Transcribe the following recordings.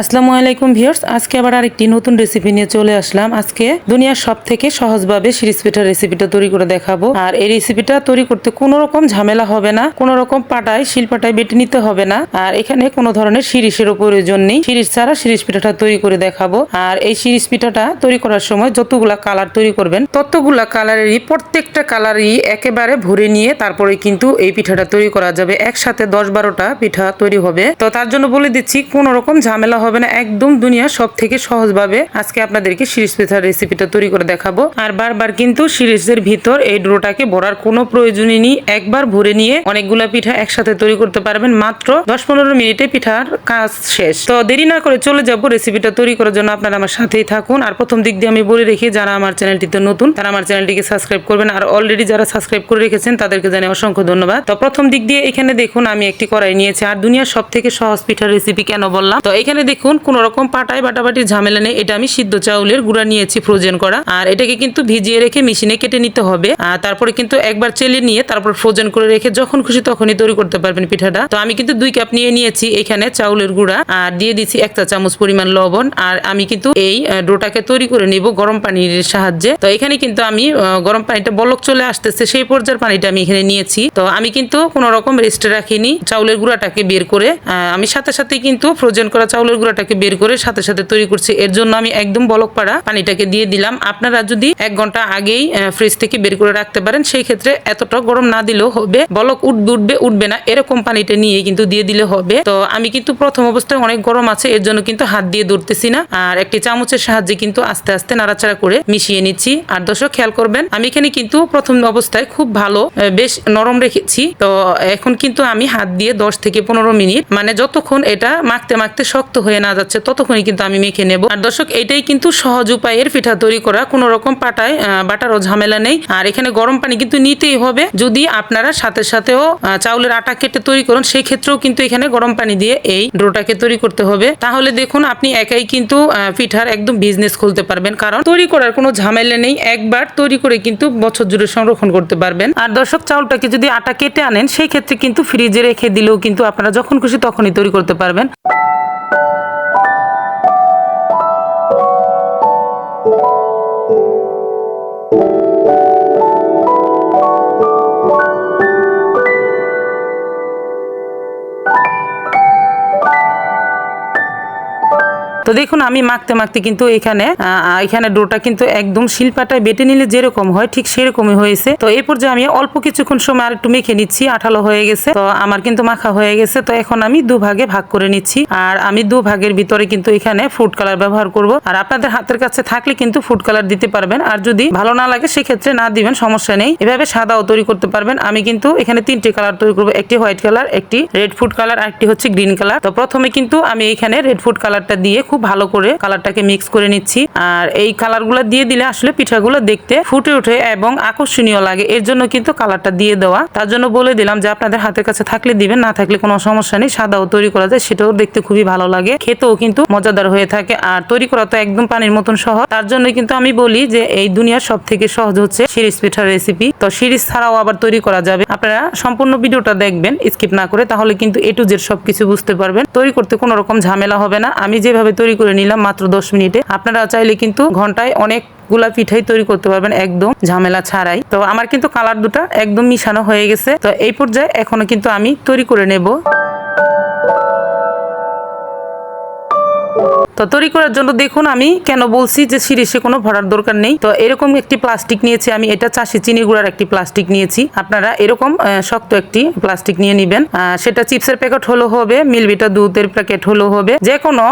আসসালামু আলাইকুম ভিউয়ার্স, আজকে আবার আরেকটি নতুন রেসিপি নিয়ে চলে আসলাম। আজকে দুনিয়ার সব থেকে সহজভাবে শিরিষ পিঠার রেসিপিটা তৈরি করে দেখাবো। আর এই রেসিপিটা তৈরি করতে কোনো রকম ঝামেলা হবে না, কোনো রকম পাটায়, শিলপাটায় বেটে নিতে হবে না। আর এখানে কোনো ধরনের শিরিষেরও প্রয়োজন নেই। শিরিষ ছাড়া শিরিষ পিঠাটা তৈরি করে দেখাবো। আর এই শিরিষ পিঠাটা তৈরি করার সময় যতগুলা কালার তৈরি করবেন, ততগুলা কালারেরই প্রত্যেকটা কালারই একেবারে ভরে নিয়ে তারপরে কিন্তু এই পিঠাটা তৈরি করা যাবে। একসাথে দশ বারোটা পিঠা তৈরি হবে। তো তার জন্য বলে দিচ্ছি, কোনো রকম ঝামেলা হবে না একদম দুনিয়া সব থেকে সহজভাবে। আজকে আপনাদেরকে শিরিষ পিঠার রেসিপিটা তৈরি করে দেখাবো। আর বারবার কিন্তু শিরিষের ভিতর এই ডোটাকে ভরার কোনো প্রয়োজনই নেই। একবার ভরে নিয়ে অনেকগুলা পিঠা একসাথে তৈরি করতে পারবেন। মাত্র দশ পনেরো মিনিটে পিঠার কাজ শেষ। তো দেরি না করে চলে যাব রেসিপিটা তৈরি করার জন্য। আপনারা আমার সাথেই থাকুন। আর প্রথম দিক দিয়ে আমি বলে রেখি, যারা আমার চ্যানেলটিতে নতুন, তারা আমার চ্যানেলটিকে সাবস্ক্রাইব করবেন। আর অলরেডি যারা সাবস্ক্রাইব করে রেখেছেন, তাদেরকে জানিয়ে অসংখ্য ধন্যবাদ। তো প্রথম দিক দিয়ে এখানে দেখুন, আমি একটি কড়াই নিয়েছি। আর দুনিয়ার সব থেকে সহজ পিঠার রেসিপি কেন বললাম? তো এখানে দেখুন, কোন রকম পাটায় বাটাবাটি ঝামেলা নেই। এটা আমি সিদ্ধ চাউলের গুঁড়া নিয়েছি ফ্রোজেন করা। আর এটাকে কিন্তু ভিজিয়ে রেখে মেশিনে কেটে নিতে হবে। আর তারপরে কিন্তু একবার চেলে নিয়ে তারপর ফ্রোজেন করে রেখে যখন খুশি তখনই তৈরি করতে পারবেন পিঠাটা। তো আমি কিন্তু দুই কাপ নিয়ে নিয়েছি এখানে চাউলের গুঁড়া। আর দিয়ে দিচ্ছি একটা চামচ পরিমাণ লবণ। আর আমি কিন্তু এই ডোটাকে তৈরি করে নিব গরম পানির সাহায্যে। তো এখানে কিন্তু আমি গরম পানিটা বলক চলে আসতেছে, সেই পর্যায়ের পানিটা আমি এখানে নিয়েছি। তো আমি কিন্তু কোনো রকম রেস্টে রাখিনি চাউলের গুঁড়াটাকে বের করে। আমি সাথে সাথে কিন্তু ফ্রোজেন করা চাউলের গুঁড়াটাকে বের করে সাথে সাথে তৈরি করছি। এর জন্য আমি একদম বলক পাড়া পানিটাকে দিয়ে দিলাম। আপনারা যদি এক ঘণ্টা আগেই ফ্রিজ থেকে বের করে রাখতে পারেন, সেই ক্ষেত্রে এতটা গরম না দিলেও হবে। বলক উঠবে উঠবে উঠবে না, এরকম পানিটা নিয়ে কিন্তু দিয়ে দিলে হবে। তো আমি কিন্তু প্রথম অবস্থায় অনেক গরম আছে, এর জন্য কিন্তু হাত দিয়ে ধরতেছি না। আর একটি চামচের সাহায্যে কিন্তু আস্তে আস্তে নাড়াচাড়া করে মিশিয়ে নিচ্ছি। আর দর্শক, খেয়াল করবেন, আমি এখানে কিন্তু প্রথম অবস্থায় খুব ভালো বেশ নরম রেখেছি। তো এখন কিন্তু আমি হাত দিয়ে দশ থেকে পনেরো মিনিট মানে যতক্ষণ এটা মাখতে মাখতে শক্ত হয়ে না যাচ্ছে, ততক্ষণই কিন্তু আমি মেখে নেব। আর দর্শক, এটাই কিন্তু সহজ উপায়ের পিঠা তৈরি করা। কোনো রকম পাটায় বাটারও ঝামেলা নেই। আর এখানে গরম পানি কিন্তু নিতেই হবে। যদি আপনারা সাথে সাথেও চাউলের আটা কেটে তৈরি করুন সেই ক্ষেত্রেও কিন্তু এখানে গরম পানি দিয়ে এই ডোটাকে তৈরি করতে হবে। তাহলে দেখুন, আপনি একাই কিন্তু পিঠার একদম বিজনেস খুলতে পারবেন। কারণ তৈরি করার কোনো ঝামেলা নেই। একবার তৈরি করে কিন্তু বছর জুড়ে সংরক্ষণ করতে পারবেন। আর দর্শক, চাউলটাকে যদি আটা কেটে আনেন সেই ক্ষেত্রে কিন্তু ফ্রিজে রেখে দিলেও কিন্তু আপনারা যখন খুশি তখনই তৈরি করতে পারবেন। তো দেখুন, আমি মাখতে মাখতে কিন্তু এখানে এখানে ডোটা কিন্তু একদম শিলপাটায় বেটে নিলে যেরকম হয়, ঠিক সেরকমই হয়েছে। তো এই পর্যায়ে আমি অল্প কিছুক্ষণ সময় আর একটু মেখে নিচ্ছি, আঠালো হয়ে গেছে। তো আমার কিন্তু মাখা হয়ে গেছে, তো এখন আমি দু ভাগে ভাগ করে নিচ্ছি। আর আমি দু ভাগের ভিতরে কিন্তু এখানে ফুড কালার ব্যবহার করব। আর আপনাদের হাতের কাছে থাকলে কিন্তু ফুড কালার দিতে পারবেন। আর যদি ভালো না লাগে, সেক্ষেত্রে না দিবেন, সমস্যা নেই। এভাবে সাদাও তৈরি করতে পারবেন। আমি কিন্তু এখানে তিনটি কালার তৈরি করব, একটি হোয়াইট কালার একটি রেড ফুড কালার আর একটি হচ্ছে গ্রিন কালার তো প্রথমে কিন্তু আমি এখানে রেড ফুড কালারটা দিয়ে খুব ভালো করে কালারটাকে মিক্স করে নিচ্ছি। আর এই কালারগুলো দিয়ে দিলে আসলে পিঠাগুলো দেখতে ফুটে ওঠে এবং আকর্ষণীয় লাগে। এর জন্য কিন্তু কালারটা দিয়ে দেওয়া। তার জন্য বলে দিলাম যে, আপনাদের হাতের কাছে থাকলে দিবেন, না থাকলে কোনো সমস্যা নেই। সাদাও তৈরি করা যায়, সেটাও দেখতে খুবই ভালো লাগে। খেতেও কিন্তু মজাদার হয়ে থাকে। আর তৈরি করা তো একদম পানির মতন সহজ। তার জন্য কিন্তু আমি বলি যে, এই দুনিয়ার সব থেকে সহজ হচ্ছে শিরিষ পিঠার রেসিপি তো সিরিজ ছাড়াও আবার তৈরি করা যাবে। আপনারা সম্পূর্ণ ভিডিওটা দেখবেন স্কিপ না করে, তাহলে কিন্তু এ টু জেড সবকিছু বুঝতে পারবেন। তৈরি করতে কোনো রকম ঝামেলা হবে না। আমি যেভাবে তৈরি করে নিলাম মাত্র দশ মিনিটে। আপনারা চাইলে কিন্তু ঘন্টায় অনেকগুলা পিঠাই তৈরি করতে পারবেন, একদম ঝামেলা ছাড়াই। তো আমার কিন্তু কালার দুটা একদম মিশানো হয়ে গেছে। তো এই পর্যায়ে এখনও কিন্তু আমি তৈরি করে নেব। তো তৈরি করার জন্য দেখুন, আমি কেন বলছি যে শিরিষে কোনো ভরার দরকার নেই। তো এরকম একটি প্লাস্টিক নিয়েছি আমি, এটা চাষি চিনি গুঁড়ার একটি প্লাস্টিক নিয়েছি। আপনারা এরকম শক্ত একটি প্লাস্টিক নিয়ে নেবেন। সেটা চিপসের প্যাকেট হলো হবে, মিলবিটা দুধের প্যাকেট হলো হবে, যে কোনো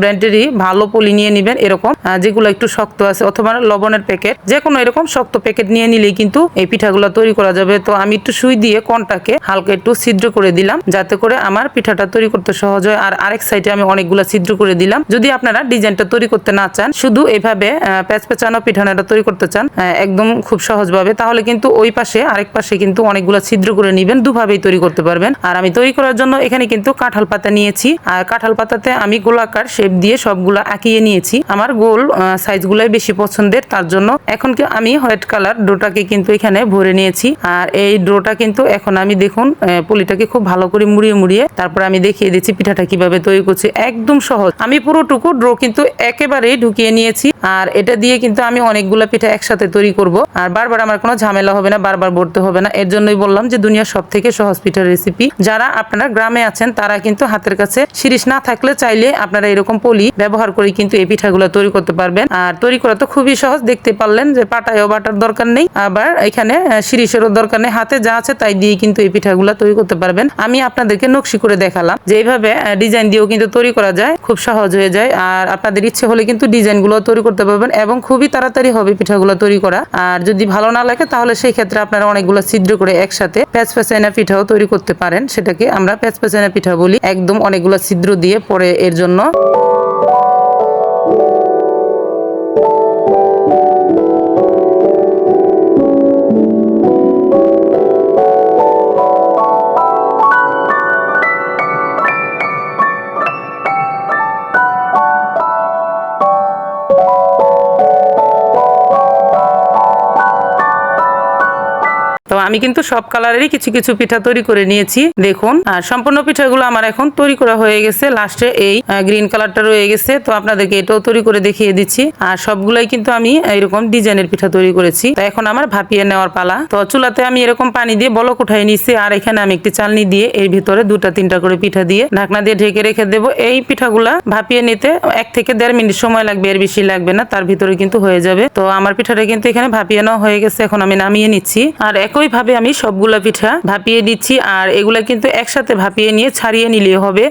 ব্র্যান্ডেরই ভালো পলি নিয়ে নেবেন এরকম। যেগুলো একটু শক্ত আছে, অথবা লবণের প্যাকেট, যে কোনো এরকম শক্ত প্যাকেট নিয়ে নিলেই কিন্তু এই পিঠাগুলো তৈরি করা যাবে। তো আমি একটু সুই দিয়ে কনটাকে হালকা একটু ছিদ্র করে দিলাম, যাতে করে আমার পিঠাটা তৈরি করতে সহজ হয়। আর আরেক সাইডে আমি অনেকগুলো ছিদ্র করে দিলাম। যদি আপনারা ডিজাইনটা তৈরি করতে না চান, শুধু এভাবে প্যাচ পেঁচানো পিঠানাটা তৈরি করতে চান একদম খুব সহজভাবে, তাহলে কিন্তু ওই পাশে, আরেক পাশে কিন্তু অনেকগুলো ছিদ্র করে নিবেন, দুভাবেই তৈরি করতে পারবেন। আর আমি তৈরি করার জন্য এখানে কিন্তু কাঁঠাল পাতা নিয়েছি, আর কাঁঠাল পাতাতে আমি গোলাকার শেপ দিয়ে সবগুলো আঁকিয়ে নিয়েছি। আমার গোল সাইজগুলোই বেশি পছন্দের, তার জন্য এখন কি আমি হোয়াইট কালার ডোটাকে কিন্তু এখানে ভরে নিয়েছি। আর এই ডোটা কিন্তু এখন আমি দেখুন পলিটাকে খুব ভালো করে মুড়িয়ে মুড়িয়ে, তারপর আমি দেখিয়ে দিচ্ছি পিঠাটা কীভাবে তৈরি করছি। একদম সহজ। আমি পুরোটুকু ড্রো কিন্তু একেবারেই ঢুকিয়ে নিয়েছি। আর এটা দিয়ে কিন্তু আমি অনেকগুলো পিঠা একসাথে তৈরি করব। আর বারবার আমার কোনো ঝামেলা হবে না, বারবার ভরতে হবে না। এর জন্যই বললাম যে দুনিয়ার সব থেকে সহজ পিঠার রেসিপি যারা আপনারা গ্রামে আছেন, তারা কিন্তু হাতের কাছে শিরিষ না থাকলে চাইলে আপনারা এরকম পলি ব্যবহার করে কিন্তু এই পিঠাগুলো তৈরি করতে পারবেন। আর তৈরি করা তো খুবই সহজ, দেখতে পারলেন যে পাটায়ও বাটার দরকার নেই। আবার এখানে শিরিষেরও দরকার নেই। হাতে যা আছে তাই দিয়ে কিন্তু এই পিঠাগুলো তৈরি করতে পারবেন। আমি আপনাদেরকে নকশি করে দেখালাম যে এইভাবে ডিজাইন দিয়েও কিন্তু তৈরি করা যায়, খুব সহজ হয়ে যায়। আর আপনাদের ইচ্ছে হলে কিন্তু ডিজাইনগুলো তৈরি করতে পারবেন এবং খুবই তাড়াতাড়ি হবে পিঠাগুলো তৈরি করা। আর যদি ভালো না লাগে তাহলে সেই ক্ষেত্রে আপনারা অনেকগুলো ছিদ্র করে একসাথে প্যাচ প্যাচাইনা পিঠাও তৈরি করতে পারেন। সেটাকে আমরা প্যাচ প্যাচাইনা পিঠা বলি। একদম অনেকগুলো ছিদ্র দিয়ে পরে এর জন্য আমি কিন্তু সব কালারেরই কিছু কিছু পিঠা তৈরি করে নিয়েছি, দেখুন। আর সম্পূর্ণ পিঠাগুলো আমার এখন তৈরি করা হয়ে গেছে। লাস্টে এই গ্রিন কালারটা রয়ে গেছে। তো আপনাদেরকে এটাও তৈরি করে দেখিয়ে দিচ্ছি। আর সবগুলাই কিন্তু আমি এরকম ডিজাইনের পিঠা তৈরি করেছি। তো এখন আমার ভাপিয়ে নেওয়ার পালা। তো চুলাতে আমি এরকম পানি দিয়ে বলক উঠাই নিচ্ছি আর এখানে আমি একটি চালনি দিয়ে এর ভিতরে দুটা, তিনটা করে পিঠা দিয়ে ঢাকনা দিয়ে ঢেকে রেখে দেবো। এই পিঠাগুলা ভাপিয়ে নিতে এক থেকে দেড় মিনিট সময় লাগবে, এর বেশি লাগবে না। তার ভিতরে কিন্তু হয়ে যাবে। তো আমার পিঠাটা কিন্তু এখানে ভাপিয়ে নেওয়া হয়ে গেছে। এখন আমি নামিয়ে নিচ্ছি। আর একইভাবে আমি সবগুলা পিঠা ভাপিয়ে দিচ্ছি আর এগুলা কিন্তু একসাথে ভাপিয়ে নিয়ে ছাড়িয়ে নিলে হবে।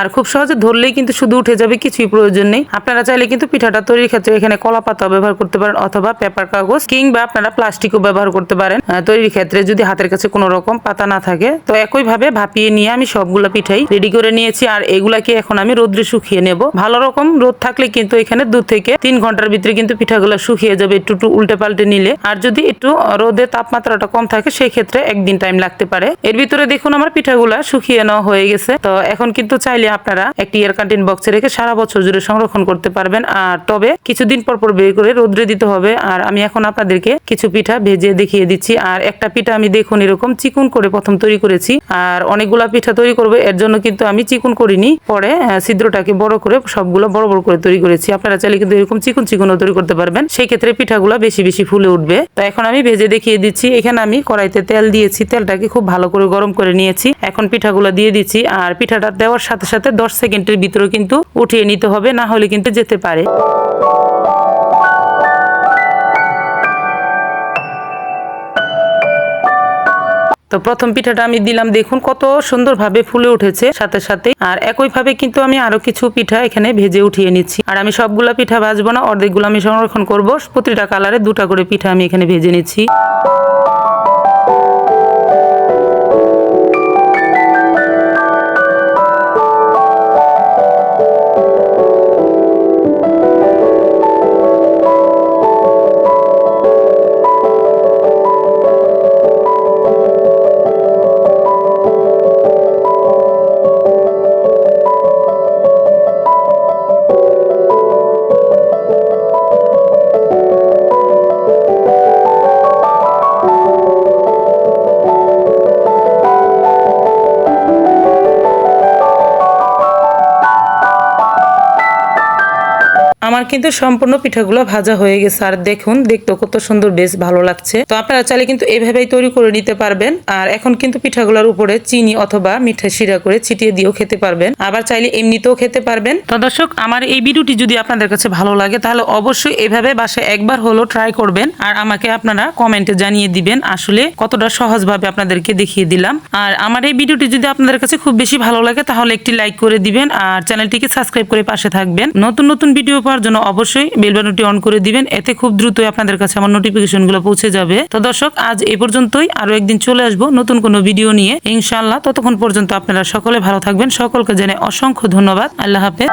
আর খুব সহজে ধরলেই কিন্তু শুধু উঠে যাবে, কিছুই প্রয়োজন নেই। আপনারা চাইলে কিন্তু পিঠাটা তৈরির ক্ষেত্রে এখানে কলা পাতা ব্যবহার করতে পারেন অথবা পেপার কাগজ কিংবা আপনারা প্লাস্টিকও ব্যবহার করতে পারেন। তৈরির ক্ষেত্রে যদি হাতের কাছে কোনো রকম পাতা না থাকে, তো একইভাবে ভাপিয়ে নিয়ে আমি সবগুলা পিঠাই রেডি করে নিয়েছি আর এগুলাকে এখন আমি রোদ্রে শুকিয়ে নেব। ভালো রকম রোদ থাকলে কিন্তু এখানে দু থেকে তিন ঘণ্টার ভিতরে কিন্তু পিঠাগুলো শুকিয়ে যাবে একটু একটু উল্টে পাল্টে নিলে। আর যদি একটু রোদের তাপমাত্রাটা কম থাকে সেই ক্ষেত্রে একদিন টাইম লাগতে পারে। এর ভিতরে দেখুন আমার পিঠাগুলা শুকিয়ে নেওয়া হয়ে গেছে। তো এখন কিন্তু চাইলে আপনারা একটি এয়ার কান্টিন বক্সে রেখে সারা বছর জুড়ে সংরক্ষণ করতে পারবেন। আর তবে কিছুদিন পর পর বের করে রোদ্রে দিতে হবে। আর আমি এখন আপনাদেরকে কিছু পিঠা ভেজে দেখিয়ে দিচ্ছি। আর একটা পিঠা আমি দেখুন এরকম চিকুন করে প্রথম তৈরি করেছি। আর অনেকগুলা পিঠা তৈরি করবে। এর জন্য কিন্তু আমি চিকুন করিনি। পরে ছিদ্রটাকে বড় করে সবগুলো বড় বড় করে তৈরি করেছি। আপনারা চাইলে কিন্তু এরকম চিকুন চিকুনও তৈরি করতে পারবেন। সেই ক্ষেত্রে পিঠাগুলো বেশি বেশি ফুলে উঠবে। তো এখন আমি ভেজে দেখিয়ে দিচ্ছি। এখানে আমি কড়াইতে তেল দিয়েছি। তেলটাকে খুব ভালো করে গরম করে নিয়েছি। এখন পিঠাগুলো দিয়ে দিচ্ছি। আর পিঠাটা দেওয়ার সাথে সাথে দশ সেকেন্ডের ভিতরে কিন্তু উঠিয়ে নিতে হবে, না হলে কিন্তু যেতে পারে। তো প্রথম পিঠাটা আমি দিলাম, দেখুন কত সুন্দরভাবে ফুলে উঠেছে সাথে সাথে। আর একইভাবে কিন্তু আমি আরও কিছু পিঠা এখানে ভেজে উঠিয়ে নিচ্ছি। আর আমি সবগুলা পিঠা ভাজবো না, অর্ধেকগুলো আমি সংরক্ষণ করব। প্রতিটা কালারে দুটা করে পিঠা আমি এখানে ভেজে নিচ্ছি। আমার কিন্তু সম্পূর্ণ পিঠাগুলো ভাজা হয়ে গেছে। আর দেখুন দেখতে কত সুন্দর বেশ ভালো লাগছে। তো আপনারা চাইলে কিন্তু এভাবেই তৈরি করে নিতে পারবেন। আর এখন কিন্তু পিঠাগুলোর উপরে চিনি অথবা মিঠা শিরা করে ছিটিয়ে দিয়েও খেতে পারবেন। আবার চাইলে এমনিতেও খেতে পারবেন। তো দর্শক, আমার এই ভিডিওটি যদি আপনাদের কাছে ভালো লাগে, তাহলে অবশ্যই এভাবে বাসায় একবার হলো ট্রাই করবেন। আর আমাকে আপনারা কমেন্টে জানিয়ে দিবেন আসলে কতটা সহজভাবে আপনাদেরকে দেখিয়ে দিলাম। আর আমার এই ভিডিওটি যদি আপনাদের কাছে খুব বেশি ভালো লাগে, তাহলে একটি লাইক করে দিবেন। আর চ্যানেলটিকে সাবস্ক্রাইব করে পাশে থাকবেন। নতুন নতুন ভিডিও জন্য অবশ্যই বেল বাটনটি অন করে দিবেন। এতে খুব দ্রুত আপনাদের কাছে আমার নোটিফিকেশনগুলো পৌঁছে যাবে। তো দর্শক, আজ এ পর্যন্তই। আরও একদিন চলে আসব নতুন কোনো ভিডিও নিয়ে। ইনশাআল্লাহ ততক্ষণ পর্যন্ত আপনারা সকলে ভালো থাকবেন। সকলকে জেনে অসংখ্য ধন্যবাদ। আল্লাহ হাফেজ।